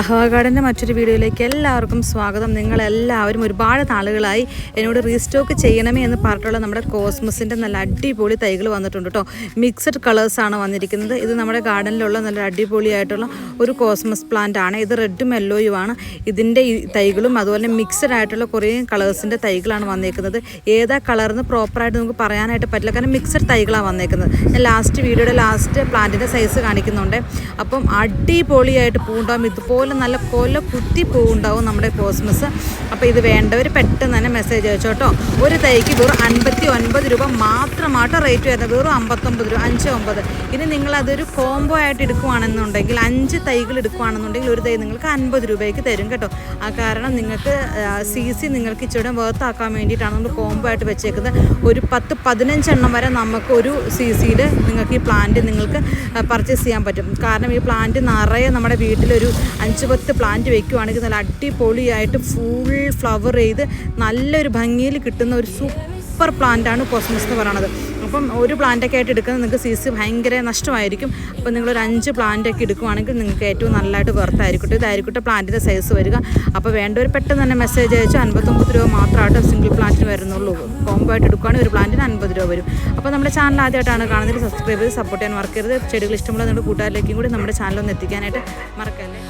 അഹ്വാഗാർഡന്റെ മറ്റൊരു വീഡിയോയിലേക്ക് എല്ലാവർക്കും സ്വാഗതം. നിങ്ങളെല്ലാവരും ഒരുപാട് നാളുകളായി എന്നോട് റീസ്റ്റോക്ക് ചെയ്യണമേ എന്ന് പറഞ്ഞിട്ടുള്ള നമ്മുടെ കോസ്മസിന്റെ നല്ല അടിപൊളി തൈകൾ വന്നിട്ടുണ്ട് കേട്ടോ. മിക്സഡ് കളേഴ്സാണ് വന്നിരിക്കുന്നത്. ഇത് നമ്മുടെ ഗാർഡനിലുള്ള നല്ല അടിപൊളിയായിട്ടുള്ള ഒരു കോസ്മസ് പ്ലാന്റ് ആണ്. ഇത് റെഡും യെല്ലോയുമാണ് ഇതിന്റെ തൈകളും അതുപോലെ മിക്സഡ് ആയിട്ടുള്ള കുറേ കളേഴ്സിന്റെ തൈകളാണ് വന്നേക്കുന്നത്. ഏതാ കളർന്ന് പ്രോപ്പറായിട്ട് നമുക്ക് പറയാനായിട്ട് പറ്റില്ല. കാരണം മിക്സഡ് തൈകളാണ് വന്നേക്കുന്നത്. ഞാൻ ലാസ്റ്റ് വീഡിയോയുടെ ലാസ്റ്റ് പ്ലാന്റിന്റെ സൈസ് കാണിക്കുന്നുണ്ട്. അപ്പം അടിപൊളിയായിട്ട് പൂണ്ടാവും ഇതുപോലെ നല്ല കൊല കുത്തി പൂവുണ്ടാവും നമ്മുടെ കോസ്മസ് അപ്പോൾ ഇത് വേണ്ടവർ പെട്ടെന്ന് തന്നെ മെസ്സേജ് അയച്ചോട്ടോ ഒരു തൈക്ക് വെറും അൻപത്തി ഒൻപത് രൂപ മാത്രമായിട്ട് റേറ്റ് വരുന്നത്. വെറും അമ്പത്തൊമ്പത് രൂപ അഞ്ച് ഒമ്പത്. ഇനി നിങ്ങൾ അതൊരു കോംബോ ആയിട്ട് എടുക്കുവാണെന്നുണ്ടെങ്കിൽ അഞ്ച് തൈകൾ എടുക്കുവാണെന്നുണ്ടെങ്കിൽ ഒരു തൈ നിങ്ങൾക്ക് അൻപത് രൂപയ്ക്ക് തരും കേട്ടോ. ആ കാരണം നിങ്ങൾക്ക് സി സി നിങ്ങൾക്ക് ഇച്ചിരി വേർത്താക്കാൻ വേണ്ടിയിട്ടാണ് നമ്മൾ കോംബോ ആയിട്ട് വെച്ചേക്കുന്നത്. ഒരു പത്ത് പതിനഞ്ചെണ്ണം വരെ നമുക്ക് ഒരു സി സിയിൽ നിങ്ങൾക്ക് ഈ പ്ലാന്റ് നിങ്ങൾക്ക് പർച്ചേസ് ചെയ്യാൻ പറ്റും. കാരണം ഈ പ്ലാന്റ് നിറയെ നമ്മുടെ വീട്ടിലൊരു അഞ്ച് പത്ത് പ്ലാന്റ് വെക്കുവാണെങ്കിൽ നല്ല അടിപൊളിയായിട്ട് ഫുൾ ഫ്ലവർ ചെയ്ത് നല്ലൊരു ഭംഗിയിൽ കിട്ടുന്ന ഒരു സൂപ്പർ പ്ലാന്റാണ് കോസ്മസ് എന്ന് പറയുന്നത്. അപ്പം ഒരു പ്ലാന്റൊക്കെ ആയിട്ട് എടുക്കുന്നത് നിങ്ങൾക്ക് സി സി ഭയങ്കര നഷ്ടമായിരിക്കും. അപ്പം നിങ്ങളൊരു അഞ്ച് പ്ലാന്റൊക്കെ എടുക്കുവാണെങ്കിൽ നിങ്ങൾക്ക് ഏറ്റവും നല്ലതായിട്ട് വെർത്തായിരിക്കട്ടെ ഇതായിരിക്കട്ടെ പ്ലാന്റിന്റെ സൈസ് വരിക. അപ്പോൾ വേണ്ടവർ പെട്ടെന്ന് തന്നെ മെസ്സേജ് അയച്ചു അൻപത്തൊമ്പത് രൂപ മാത്രമായിട്ട് സിംഗിൾ പ്ലാന്റിന് വരുന്നുള്ളൂ. കോംബോ ആയിട്ട് എടുക്കുകയാണെങ്കിൽ ഒരു പ്ലാന്റിന് അൻപത് രൂപ വരും. അപ്പോൾ നമ്മുടെ ചാനൽ ആദ്യമായിട്ടാണ് കാണുന്നത്. സബ്സ്ക്രൈബ് ചെയ്ത് സപ്പോർട്ട് ചെയ്യാൻ മറക്കരുത്. ചെടികൾ ഇഷ്ടമുള്ള നിങ്ങളുടെ കൂട്ടുകാരിലേക്കും കൂടി നമ്മുടെ ചാനൽ ഒന്ന് എത്തിക്കാനായിട്ട് മറക്കല്ലേ?